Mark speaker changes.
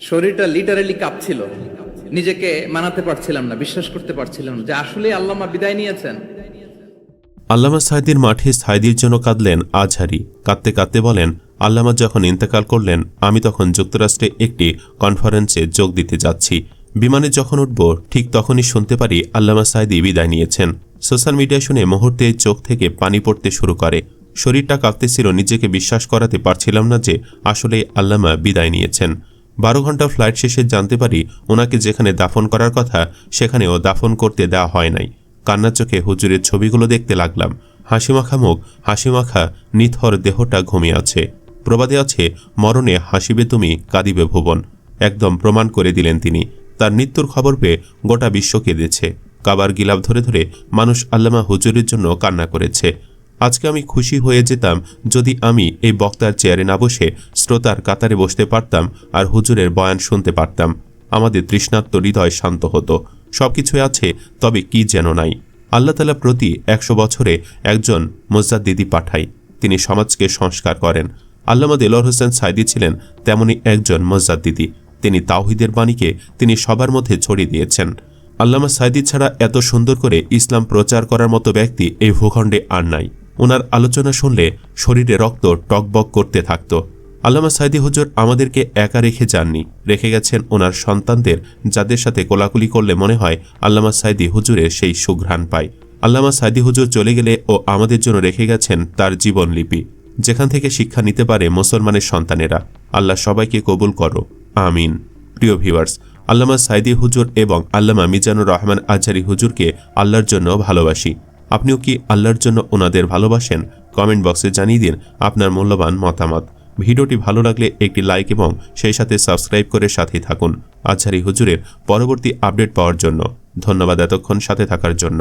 Speaker 1: শরীরটা লিটারেলি কাঁপছিল। নিজেকে মানাতে পারছিলাম না, বিশ্বাস করতে পারছিলাম যে আসলে আল্লামা বিদায় নিয়েছেন।
Speaker 2: আল্লামা সাইদির মাঠে সাইদির জন্য কাঁদলেন আজহারি। কাঁদতে কাঁদতে বলেন, আল্লামা যখন ইন্তেকাল করলেন, আমি তখন যুক্তরাষ্ট্রে একটি কনফারেন্সে যোগ দিতে যাচ্ছি। বিমানে যখন উঠব, ঠিক তখনই শুনতে পারি আল্লামা সাইদি বিদায় নিয়েছেন। সোশ্যাল মিডিয়া শুনে মুহূর্তে চোখ থেকে পানি পড়তে শুরু করে। শরীরটা কাঁপতেছিল, নিজেকে বিশ্বাস করাতে পারছিলাম না যে আসলে আল্লামা বিদায় নিয়েছেন। বারো ঘণ্টা ফ্লাইট শেষে জানতে পারি ওনাকে যেখানে দাফন করার কথা, সেখানেও দাফন করতে দেওয়া হয় নাই। কান্নার চোখে হুজুরের ছবিগুলো দেখতে লাগলাম। হাসিমাখা মুখ হাসিমাখা নিথর দেহটা ঘুমিয়ে আছে। প্রবাদে আছে, মরণে হাসিবে তুমি, কাঁদিবে ভুবন। একদম প্রমাণ করে দিলেন তিনি। তার মৃত্যুর খবর পেয়ে গোটা বিশ্ব কেঁদেছে। কাবার গিলাপ ধরে ধরে মানুষ আল্লামা হুজুরের জন্য কান্না করেছে। আজকে আমি খুশি হয়ে যেতাম যদি আমি এই বক্তার চেয়ারে না বসে শ্রোতার কাতারে বসতে পারতাম আর হুজুরের বয়ান শুনতে পারতাম। আমাদের তৃষ্ণাত্ম হৃদয় শান্ত হতো। সবকিছুই আছে, তবে কি যেন নাই। আল্লাহ তালা প্রতি একশো বছরে একজন দিদি পাঠাই তিনি সমাজকে সংস্কার করেন। আল্লামা দেলোয়ার হোসেন সাইদি ছিলেন তেমনি একজন মোজাদ দিদি তিনি তাওহিদের বাণীকে তিনি সবার মধ্যে ছড়িয়ে দিয়েছেন। আল্লামা সাইদি ছাড়া এত সুন্দর করে ইসলাম প্রচার করার মতো ব্যক্তি এই ভূখণ্ডে আর নাই। ওনার আলোচনা শুনলে শরীরে রক্ত টকবক করতে থাকত। আল্লামা সাইদি হুজুর আমাদেরকে একা রেখে যাননি, রেখে গেছেন ওনার সন্তানদের, যাদের সাথে কোলাকুলি করলে মনে হয় আল্লামা সাইদি হুজুরের সেই সুঘ্রাণ পায়। আল্লামা সাইদি হুজুর চলে গেলে ও আমাদের জন্য রেখে গেছেন তার জীবনলিপি যেখান থেকে শিক্ষা নিতে পারে মুসলমানের সন্তানেরা। আল্লাহ সবাইকে কবুল করো। আমিন। প্রিয় ভিউয়ার্স, আল্লামা সাইদি হুজুর এবং আল্লামা মিজানুর রহমান আজহারি হুজুরকে আল্লাহর জন্য ভালোবাসি। আপনিও কি আল্লাহর জন্য ওনাদের ভালোবাসেন? কমেন্ট বক্সে জানিয়ে দিন আপনার মূল্যবান মতামত। ভিডিওটি ভালো লাগলে একটি লাইক এবং সেই সাথে সাবস্ক্রাইব করে সাথেই থাকুন। আজহারি হুজুরের পরবর্তী আপডেট পাওয়ার জন্য। ধন্যবাদ এতক্ষণ সাথে থাকার জন্য।